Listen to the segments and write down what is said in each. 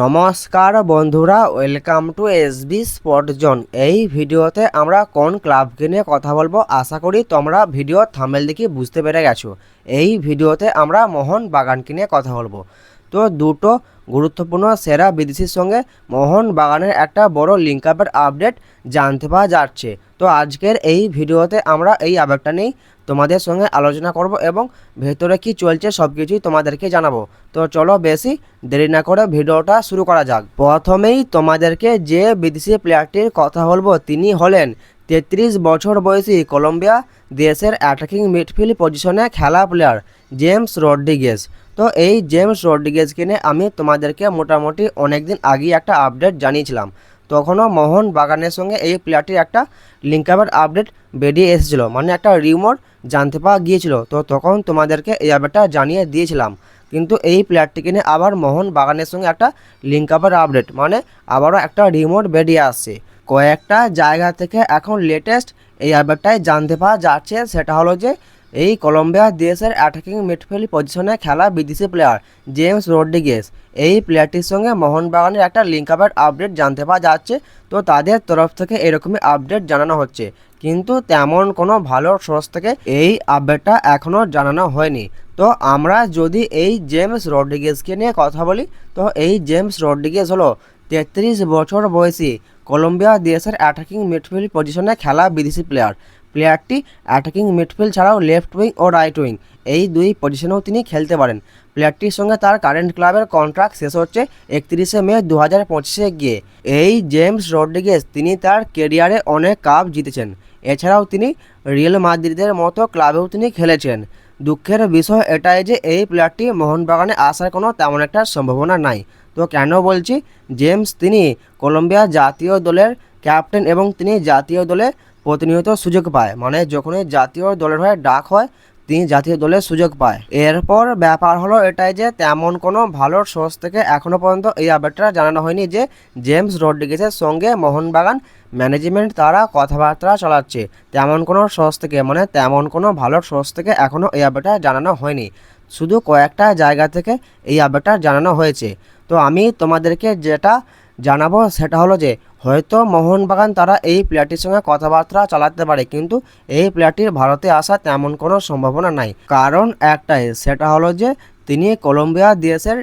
নমস্কার বন্ধুরা welcome to S B spot zone এই ভিডিওতে আমরা কোন ক্লাবকে নিয়ে কথা বলব, আশা করি তোমরা ভিডিও থামেল দেখে বুঝতে পেরে গেছো। এই ভিডিওতে আমরা মোহন বাগানকে নিয়ে কথা বলব। তো দুটো গুরুত্বপূর্ণ সেরা বিদেশির সঙ্গে মোহন বাগানের একটা বড় লিঙ্ক আপের আপডেট জানতে পাওয়া যাচ্ছে। তো আজকের এই ভিডিওতে আমরা এই আপডেটটা নিয়েই তোমাদের সঙ্গে আলোচনা করব এবং ভেতরে কি চলছে সব কিছুই তোমাদেরকে জানাব। তো চলো বেশি দেরি না করে ভিডিওটা শুরু করা যাক। প্রথমেই তোমাদেরকে যে বিদেশি প্লেয়ারটির কথা বলব, তিনি হলেন তেত্রিশ বছর বয়সী কলম্বিয়া দেশের অ্যাটাকিং মিডফিল্ড পজিশনে খেলা প্লেয়ার জেমস রড্রিগেজ। তো এই জেমস রড্রিগেজকে নিয়ে আমি তোমাদেরকে মোটামুটি অনেক দিন আগেই একটা আপডেট জানিয়েছিলাম। তখনও মোহন বাগানের সঙ্গে এই প্লেয়ারটির একটা লিঙ্ক আপের আপডেট বেরিয়ে এসেছিল মানে একটা রিমোট জানতে পাওয়া গিয়েছিল। তো তখন তোমাদেরকে এই আপডেটটা জানিয়ে দিয়েছিলাম। কিন্তু এই প্লেয়ারটিকে নিয়ে আবার মোহন বাগানের সঙ্গে একটা লিঙ্ক আপের আপডেট মানে আবারও একটা রিমোট বেরিয়ে আসছে। কয়েকটা জায়গা থেকে এখন লেটেস্ট এই আপডেটটাই জানতে পাওয়া যাচ্ছে, সেটা হলো যে এই কলম্বিয়া দেশের অ্যাটাকিং মিডফিল্ড পজিশনে খেলা বিদেশি প্লেয়ার জেমস রোড্রিগেস এই প্লেয়ারটির সঙ্গে মোহনবাগানের একটা লিঙ্ক আপের আপডেট জানতে পাওয়া যাচ্ছে, তো তাদের তরফ থেকে এরকমই আপডেট জানানো হচ্ছে। কিন্তু তেমন কোনো ভালো সোর্স থেকে এই আপডেটটা এখনও জানানো হয়নি। তো আমরা যদি এই জেমস রড্রিগেজকে নিয়ে কথা বলি, তো এই জেমস রড্রিগেজ হলো তেত্রিশ বছর বয়সী কলম্বিয়া দেশের অ্যাটাকিং মিডফিল্ড পজিশনে খেলা বিদেশি প্লেয়ার প্লেয়ারটি অ্যাটাকিং মিডফিল্ড ছাড়াও লেফট উইং ও রাইট উইং এই দুই পজিশনেও তিনি খেলতে পারেন। প্লেয়ারটির সঙ্গে তার কারেন্ট ক্লাবের কন্ট্রাক্ট শেষ হচ্ছে একত্রিশে মে দু হাজার পঁচিশে গিয়ে। এই জেমস রড্রিগেজ তিনি তার কেরিয়ারে অনেক কাপ জিতেছেন। এছাড়াও তিনি রিয়েল মাদ্রিদের মতো ক্লাবেও তিনি খেলেছেন। দুঃখের বিষয় এটাই যে এই প্লেয়ারটি মোহনবাগানে আসার কোনো তেমন একটা সম্ভাবনা নাই। তো কেন বলছি? জেমস তিনি কলম্বিয়া জাতীয় দলের ক্যাপ্টেন এবং তিনি জাতীয় দলে প্রতিনিয়ত সুযোগ পায়। মানে যখনই জাতীয় দলের হয়ে ডাক হয়, তিনি জাতীয় দলে সুযোগ পায়। এরপর ব্যাপার হলো এটাই যে, তেমন কোনো ভালো সোর্স থেকে এখনও পর্যন্ত এই আপডেটটা জানানো হয়নি যে, জেমস রড্রিগেজের সঙ্গে মোহনবাগান ম্যানেজমেন্ট তারা কথাবার্তা চালাচ্ছে। তেমন কোনো সোর্স থেকে মানে তেমন কোনো ভালো সোর্স থেকে এখনও এই আপডেটটা জানানো হয়নি। শুধু কয়েকটা জায়গা থেকে এই আপডেটটা জানানো হয়েছে। তো আমি তোমাদেরকে যেটা জানাব সেটা হলো যে, হয়তো মোহনবাগান তারা এই প্লেয়ারটির সঙ্গে কথাবার্তা চালাতে পারে, কিন্তু এই প্লেয়ারটির ভারতে আসা তেমন কোনো সম্ভাবনা নাই। কারণ একটাই, সেটা হলো যে, তিনি কলম্বিয়া দেশের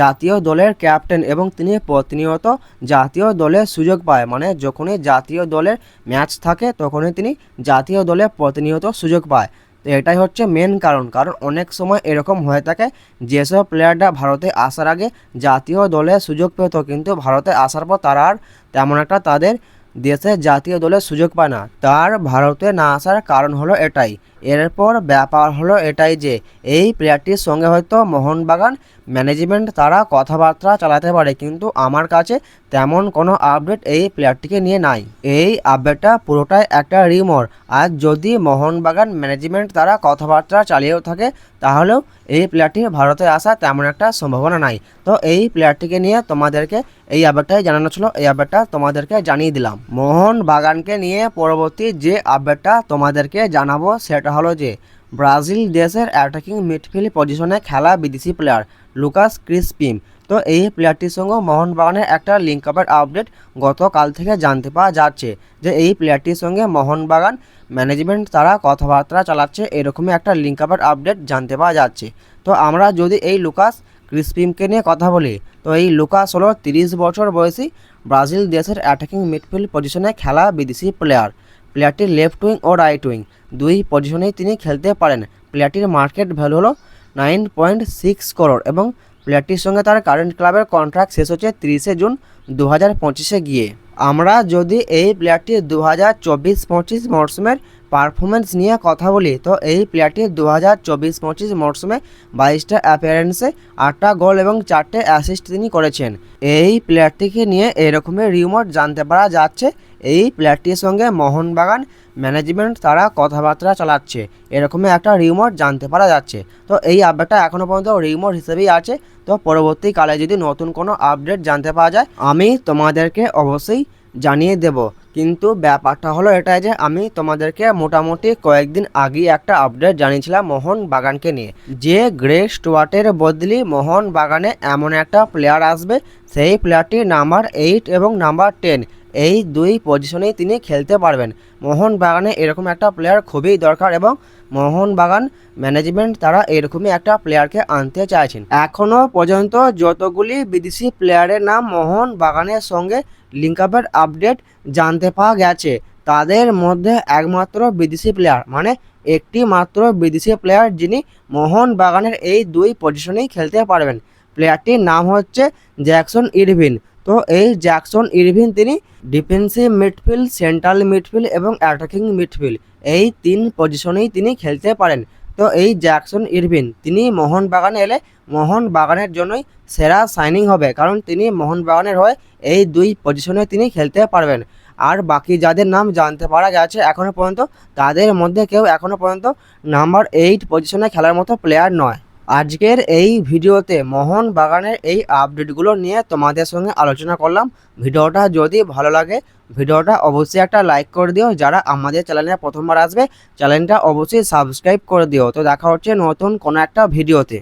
জাতীয় দলের ক্যাপ্টেন এবং তিনি প্রতিনিয়ত জাতীয় দলে সুযোগ পায়। মানে যখনই জাতীয় দলের ম্যাচ থাকে, তখনই তিনি জাতীয় দলে প্রতিনিয়ত সুযোগ পায়। তো এটাই হচ্ছে মেন কারণ। কারণ অনেক সময় এরকম হয়ে থাকে, যেসব প্লেয়াররা ভারতে আসার আগে জাতীয় দলে সুযোগ পেত, কিন্তু ভারতে আসার পর তারা আর তেমন একটা তাদের দেশে জাতীয় দলে সুযোগ পায় না। তার ভারতে না আসার কারণ হলো এটাই। এরপর ব্যাপার হলো এটাই যে, এই প্লেয়ারটির সঙ্গে হয়তো মোহনবাগান ম্যানেজমেন্ট তারা কথাবার্তা চালাতে পারে, কিন্তু আমার কাছে তেমন কোনো আপডেট এই প্লেয়ারটিকে নিয়ে নাই। এই আপডেটটা পুরোটাই একটা রিমোর আর যদি মোহনবাগান ম্যানেজমেন্ট তারা কথাবার্তা চালিয়েও থাকে, তাহলেও এই প্লেয়ারটি ভারতে আসা তেমন একটা সম্ভাবনা নাই। তো এই প্লেয়ারটিকে নিয়ে তোমাদেরকে এই আপডেটটাই জানানো ছিল। এই আপডেটটা তোমাদেরকে জানিয়ে দিলাম। মোহন বাগানকে নিয়ে পরবর্তী যে আপডেটটা তোমাদেরকে জানাব, সেটা হলো যে, ব্রাজিল দেশের অ্যাটাকিং মিডফিল্ড পজিশনে খেলা বিদেশি প্লেয়ার লুকাস ক্রিসপিম তো এই প্লেয়ারটির সঙ্গে মোহনবাগানের একটা লিঙ্ক আপের আপডেট গতকাল থেকে জানতে পাওয়া যাচ্ছে যে এই প্লেয়ারটির সঙ্গে মোহনবাগান ম্যানেজমেন্ট তারা কথাবার্তা চালাচ্ছে, এরকমই একটা লিঙ্ক আপের আপডেট জানতে পাওয়া যাচ্ছে। তো আমরা যদি এই লুকাস ক্রিসপিমকে নিয়ে কথা বলি, তো এই লুকাস হলো তিরিশ বছর বয়সী ব্রাজিল দেশের অ্যাটাকিং মিডফিল্ড পজিশনে খেলা বিদেশি প্লেয়ার প্লেয়ারটির লেফট উইং ও রাইট উইং দুই পজিশনেই তিনি খেলতে পারেন। প্লেয়ারটির মার্কেট ভ্যালু হলো নাইন পয়েন্ট সিক্স করোড় এবং প্লেয়ারটির সঙ্গে তার কারেন্ট ক্লাবের কন্ট্রাক্ট শেষ হচ্ছে তিরিশে জুন দু হাজার পঁচিশে গিয়ে। আমরা যদি এই প্লেয়ারটির দু হাজার চব্বিশ পঁচিশ মরশুমের পারফরমেন্স নিয়ে কথা বলি, তো এই প্লেয়ারটি দু হাজার চব্বিশ পঁচিশ মরশুমে বাইশটা অ্যাপিয়ারেন্সে আটটা গোল এবং চারটে অ্যাসিস্ট তিনি করেছেন। এই প্লেয়ারটিকে নিয়ে এরকমের রিউমার জানতে পারা যাচ্ছে, এই প্লেয়ারটির সঙ্গে মোহনবাগান ম্যানেজমেন্ট তারা কথাবার্তা চালাচ্ছে, এরকমই একটা রিউমার জানতে পারা যাচ্ছে। তো এই আপডেটটা এখনও পর্যন্ত রিউমার হিসেবেই আছে তো পরবর্তীকালে যদি নতুন কোনো আপডেট জানতে পাওয়া যায়, আমি তোমাদেরকে অবশ্যই জানিয়ে দেব। কিন্তু ব্যাপারটা হলো এটাই যে, আমি তোমাদেরকে মোটামুটি কয়েকদিন আগে একটা আপডেট জানিয়েছিলাম মোহন বাগানকে নিয়ে। যে গ্রে স্টুয়ার্টের বদলি মোহন বাগানে এমন একটা প্লেয়ার আসবে, সেই প্লেয়ারটি নাম্বার এইট এবং নাম্বার টেন এই দুই পজিশনেই তিনি খেলতে পারবেন। মোহন বাগানে এরকম একটা প্লেয়ার খুবই দরকার এবং মোহন বাগান ম্যানেজমেন্ট তারা এরকমই একটা প্লেয়ারকে আনতে চাইছেন। এখনও পর্যন্ত যতগুলি বিদেশি প্লেয়ারের নাম মোহন বাগানের সঙ্গে লিঙ্ক আপের আপডেট জানতে পাওয়া গেছে, তাদের মধ্যে একমাত্র বিদেশি প্লেয়ার মানে একটি মাত্র বিদেশি প্লেয়ার যিনি মোহন বাগানের এই দুই পজিশনেই খেলতে পারবেন। প্লেয়ারটির নাম হচ্ছে জ্যাকসন ইরভিন। তো এই জ্যাকসন, ইরভিন তিনি ডিফেন্সিভ মিডফিল্ড সেন্ট্রাল মিডফিল্ড এবং অ্যাটাকিং মিডফিল্ড এই তিন পজিশনেই তিনি খেলতে পারেন। তো এই জ্যাকসন, ইরভিন তিনি মোহনবাগানে এলে মোহনবাগানের জন্যই সেরা সাইনিং হবে কারণ তিনি মোহনবাগানের হয়ে এই দুই পজিশনে তিনি খেলতে পারবেন। আর বাকি যাদের নাম জানতে পারা গেছে এখনও পর্যন্ত, তাদের মধ্যে কেউ এখনও পর্যন্ত নাম্বার এইট পজিশনে খেলার মতো প্লেয়ার নয়। আজকের এই ভিডিওতে মোহন বাগানের এই আপডেটগুলো নিয়ে তোমাদের সঙ্গে আলোচনা করলাম। ভিডিওটা যদি ভালো লাগে, ভিডিওটা অবশ্যই একটা লাইক করে দিও। যারা আমাদের চ্যানেলে প্রথমবার আসবে, চ্যানেলটা অবশ্যই সাবস্ক্রাইব করে দিও। তো দেখা হচ্ছে নতুন কোনো একটা ভিডিওতে।